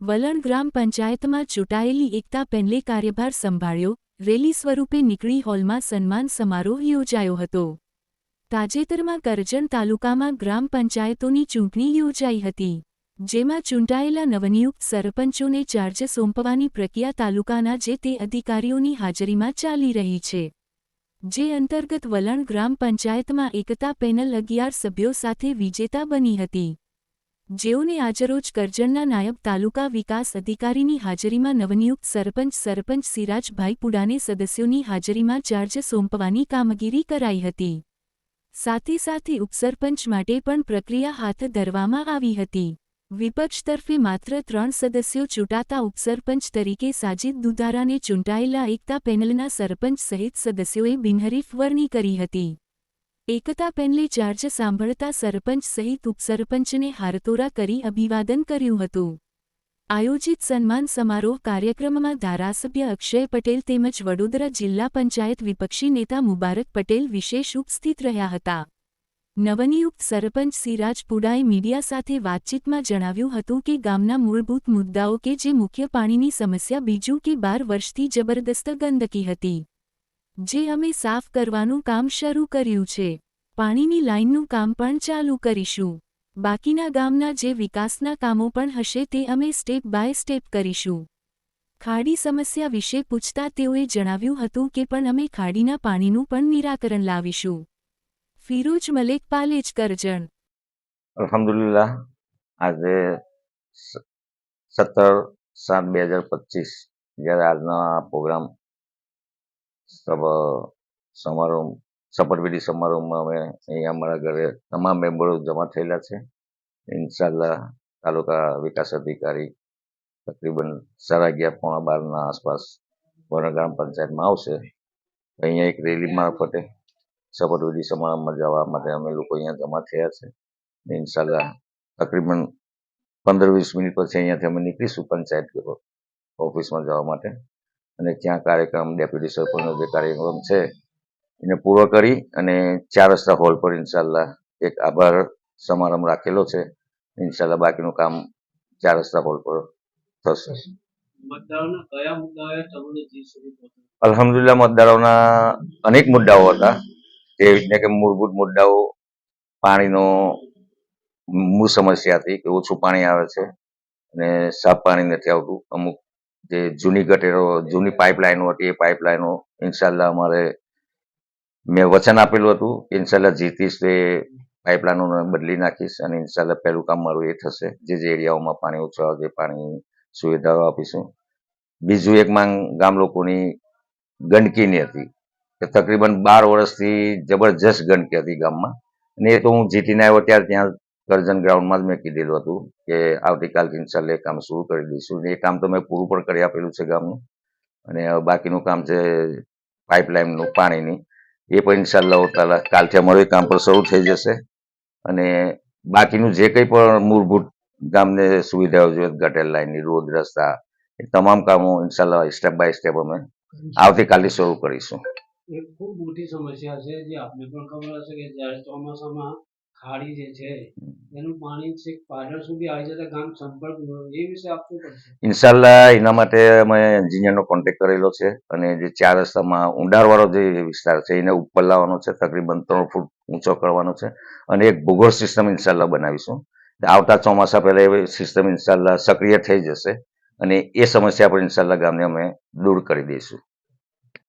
વલણ ગ્રામ પંચાયતમાં ચૂંટાયેલી એકતા પેનલે કાર્યભાર સંભાળ્યો, રેલી સ્વરૂપે નીકળી હોલમાં સન્માન સમારોહ યોજાયો હતો. તાજેતરમાં કરજણ તાલુકામાં ગ્રામ પંચાયતોની ચૂંટણી યોજાઈ હતી, જેમાં ચૂંટાયેલા નવનિયુક્ત સરપંચોને ચાર્જ સોંપવાની પ્રક્રિયા તાલુકાના જે તે અધિકારીઓની હાજરીમાં ચાલી રહી છે. જે અંતર્ગત વલણ ગ્રામ પંચાયતમાં એકતા પેનલ અગિયાર સભ્યો સાથે વિજેતા બની હતી. જેઓને આજરોજ કરજણના નાયબ તાલુકા વિકાસ અધિકારીની હાજરીમાં નવનિયુક્ત સરપંચ સરપંચ સિરાજભાઈ પુડાને સદસ્યોની હાજરીમાં ચાર્જ સોંપવાની કામગીરી કરાઈ હતી. સાથે સાથે ઉપસરપંચ માટે પણ પ્રક્રિયા હાથ ધરવામાં આવી હતી. વિપક્ષ તરફે માત્ર ત્રણ સદસ્યો ચૂંટાતા ઉપસરપંચ તરીકે સાજિદ દુધારાને ચૂંટાયેલા એકતા પેનલના સરપંચ સહિત સદસ્યોએ બિનહરીફ વરણી કરી હતી. એકતા પેનલે ચાર્જ સાંભળતા સરપંચ સહિત ઉપસરપંચને હારતોરા કરી અભિવાદન કર્યું હતું. આયોજિત સન્માન સમારોહ કાર્યક્રમમાં ધારાસભ્ય અક્ષય પટેલ તેમજ વડોદરા જિલ્લા પંચાયત વિપક્ષી નેતા મુબારક પટેલ વિશેષ ઉપસ્થિત રહ્યા હતા. નવનિયુક્ત સરપંચ સિરાજ પુડાએ મીડિયા સાથે વાતચીતમાં જણાવ્યું હતું કે ગામના મૂળભૂત મુદ્દાઓ કે જે મુખ્ય પાણીની સમસ્યા બીજું કે બાર વર્ષથી જબરદસ્ત ગંદકી હતી. જે અમે સાફ કરવાનું કામ શરૂ કર્યું છે. પાણીની લાઇનનું કામ પણ ચાલુ કરીશું. બાકીના ગામના જે વિકાસના કામો પણ હશે તે અમે સ્ટેપ બાય સ્ટેપ કરીશું. ખાડી સમસ્યા વિશે પૂછતા તેઓએ જણાવ્યું હતું કે પણ અમે ખાડીના પાણીનું પણ નિરાકરણ લાવીશું. ફિરોજ મલેક પાલેજ કરજણ અલ્હમ્દુલિલ્લાહ, આજે સત્તર સાત બે હજાર પચીસ, જ્યારે આજનો આ પ્રોગ્રામ સબ સમારોહ, શપથવિધિ સમારોહમાં અમે અહીંયા અમારા ઘરે તમામ મેમ્બરો જમા થયેલા છે. ઇન્શાલ્લાહ તાલુકા વિકાસ અધિકારી તકરીબન સાડા અગિયાર પોણા બારના આસપાસ વરણ ગ્રામ પંચાયતમાં આવશે. અહીંયા એક રેલી મારફતે શપથવિધિ સમારંભમાં જવા માટે અમે લોકો અહીંયા જમા થયા છે. ઇન્શાલ્લાહ તકરીબન પંદર વીસ મિનિટ પછી અહીંયાથી અમે નીકળીશું પંચાયત ઓફિસમાં જવા માટે. અને ત્યાં કાર્યક્રમ ડેપ્યુટી સરપંચનો જે કાર્યક્રમ છે એને પૂરો કરી અને ચાર રસ્તા હોલ પર ઇન્શાલ્લાહ એક આભાર સમારંભ રાખેલો છે. ઇન્શાલ્લાહ બાકીનું કામ ચાર રસ્તા હોલ પર થશે? અલ્હમ્દુલિલ્લાહ મતદારોના અનેક મુદ્દાઓ હતા. જેવી રીતના કે મૂળભૂત મુદ્દાઓ પાણીનો મૂળ સમસ્યા હતી કે ઓછું પાણી આવે છે અને સાફ પાણી નથી આવતું. અમુક જે જૂની ગટેરો, જૂની પાઇપલાઇનો હતી, એ પાઇપલાઇનો ઇન્શાલ્લાહ અમારે મેં વચન આપેલું હતું ઇન્શાલ્લાહ જીતીશ તે પાઇપલાઈનો બદલી નાખીશ અને ઇન્શાલ્લાહ પહેલું કામ મારું એ થશે. જે જે એરિયાઓમાં પાણી ઓછા આવે પાણી સુવિધાઓ આપીશું. બીજું એક માંગ ગામ લોકોની ગંદકીની હતી કે તકરીબન બાર વર્ષથી જબરજસ્ત ગંદકી હતી ગામમાં. અને એ તો હું જીતીને આવ્યો ત્યારે ત્યાં કરજણ ગ્રાઉન્ડમાં જ મેં કીધેલું હતું કે આવતીકાલથી ઇન્શાલ્લાહ એ કામ શરૂ કરી દઈશું. એ કામ તો મેં પૂરું પણ કરી આપેલું છે ગામનું. અને બાકીનું કામ છે પાઇપલાઇનનું, પાણીની. એ પણ ઇન્શાલ્લાહ તાલા કાલથી અમારું એ કામ પણ શરૂ થઈ જશે. અને બાકીનું જે કંઈ પણ મૂળભૂત ગામને સુવિધાઓ જોઈએ ગટર લાઇનની, રોડ રસ્તા, એ તમામ કામો ઇન્શાલ્લાહ સ્ટેપ બાય સ્ટેપ અમે આવતીકાલથી શરૂ કરીશું. એક ખૂબ મોટી સમસ્યા છે જે આપને પણ ખબર હશે કે જ્યારે ચોમાસામાં ખાડી જે છે એનું પાણી છે પાછળ સુધી આવી જતા ગામ સંપર્ક એ વિશે આપવું પડશે ઇન્શાલ્લાહ એના માટે અમે એન્જિનિયરનો કોન્ટેક્ટ કરેલો છે અને જે ચાર રસ્તામાં ઊંડાણવાળો જે વિસ્તાર છે એને ઉપર લાવવાનો છે તકરીબન ત્રણ ફૂટ ઊંચો કરવાનો છે અને એક ભૂગોળ સિસ્ટમ ઇન્શાલ્લાહ બનાવીશું. આવતા ચોમાસા પહેલા એ સિસ્ટમ ઇન્શાલ્લાહ સક્રિય થઈ જશે અને એ સમસ્યા પણ ઇન્શાલ્લાહ ગામને અમે દૂર કરી દઈશું.